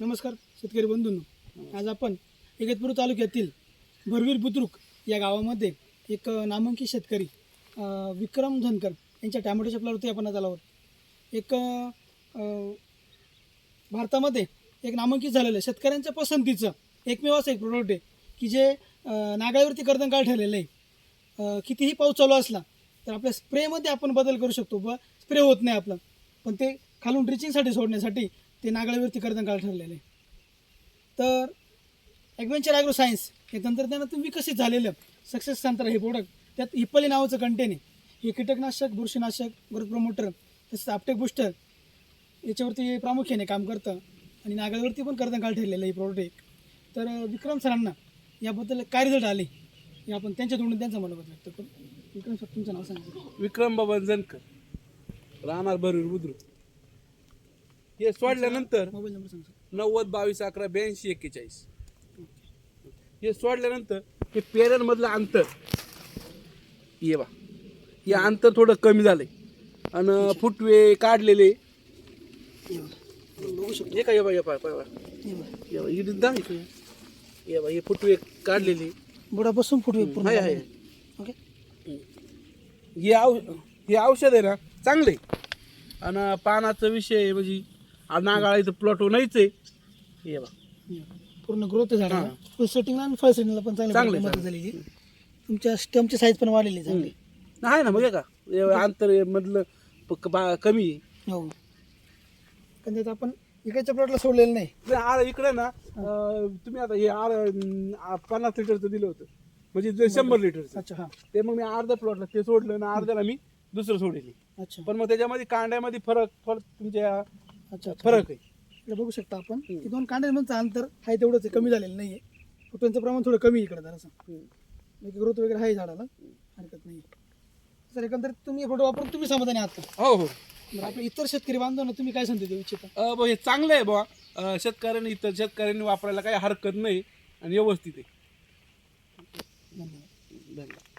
नमस्कार शेतकरी बंधूंनो. आज आपण इगतपूर तालुक्यातील भरवीर बुद्रुक या गावामध्ये एक नामांकित शेतकरी विक्रम धनकर यांच्या टॅमॅटोच्या प्लॉटवरती आपण आज आहोत. एक भारतामध्ये एक नामांकित झालेलं आहे शेतकऱ्यांच्या पसंतीचं एकमेव असं एक प्रोडक्ट आहे की जे नागाळीवरती कर्दनकाळ ठरलेलं आहे. कितीही पाऊस चालू असला तर आपल्या स्प्रेमध्ये आपण बदल करू शकतो. ब स्प्रे होत नाही आपलं. पण ते खालून ड्रिचिंगसाठी सोडण्यासाठी ते नागाळीवरती कर्दनकाळ ठरलेलं. आहे तर ॲडव्हेंचर ॲग्रो सायन्स हे तंत्रज्ञानातून विकसित झालेलं सक्सेस संत्र हे प्रोडक्ट त्यात हिप्पली नावाचं कंटेन आहे. हे कीटकनाशक बुरशीनाशक ग्रोथ प्रमोटर तसंच आपटेक बुस्टर याच्यावरती प्रामुख्याने काम करतं. आणि नागाळीवरती पण कर्दनकाळ ठरलेलं आहे हे प्रोडक्ट एक. तर विक्रम सरांना याबद्दल काय रिझल्ट आले हे आपण त्यांच्या तोंडून त्यांचं मनोगत व्यक्त करू. विक्रम सर तुमचं नाव सांगा. विक्रम बाबा जनकर राहणार बरोबर बुद्रुक. हे सोडल्यानंतर मोबाईल नंबर सांगा सर नव्वद बावीस अकरा ब्याऐंशी एक्केचाळीस हे सोडल्यानंतर हे पेऱ्यांमधलं अंतर ये बा हे अंतर थोडं कमी झालंय आणि फुटवे काढलेले हे बघा. शकतो हे काय बा ये पा पा- पा. हे बघा. ये बा, इकडे दाम इकडे. ये बा हे फुटवे काढलेले बुडापासून फुटवे पूर्ण आहे, आहे. ओके हे औ हे औषध आहे ना चांगले आणि पानाचा विषय आहे म्हणजे आ नागाळा इथं प्लॉट नाहीच आहे. हे बा बघा. पूर्ण ग्रोथ झाला हां. फुल सेटिंगला आणि फळ सेटिंगला पण चांगली चांगलं मदत झालेली. तुमच्या स्टमची साईज पण वाढलेली आहे चांगली. आहे ना मग हे का. हे अंतर हे मधलं प- बा- कमी आहे. हो. पण त्यात आपण इकडच्या प्लॉटला सोडलेलं नाही. आर इकडे ना अं, तुम्ही आता हे आर अं, आ- पन्नास लिटरचं दिलं होतं. म्हणजे जे शंभर लिटरचं अच्छा हां. ते मग मी अर्ध्या प्लॉटला ते सोडलं ना अर्ध्याला मी दुसरं सोडेल अच्छा. पण मग त्याच्यामध्ये कांड्यामध्ये फरक फरक तुमच्या अच्छा. फरक आहे. इकडे बघू शकता आपण. की दोन कांड्यांमधचं अंतर आहे तेवढंच आहे कमी झालेलं नाही आहे फुटव्यांचं प्रमाण थोडं कमी आहे इकडे जरासं ग्रोथ वगैरे आहे झाडाला. हरकत नाही सर एकंदरीत तुम्ही हे फोटो वापरून तुम्ही समाधानी आहात का? हो हो. बरं आपले इतर शेतकरी बांधवांना तुम्ही काय संधी देऊ इच्छिता? अ, ब- हे चांगलं आहे बा अ, शेतकऱ्यांनी इतर शेतकऱ्यांनी वापरायला काही हरकत नाही आणि व्यवस्थित आहे. धन्यवाद. धन्यवाद.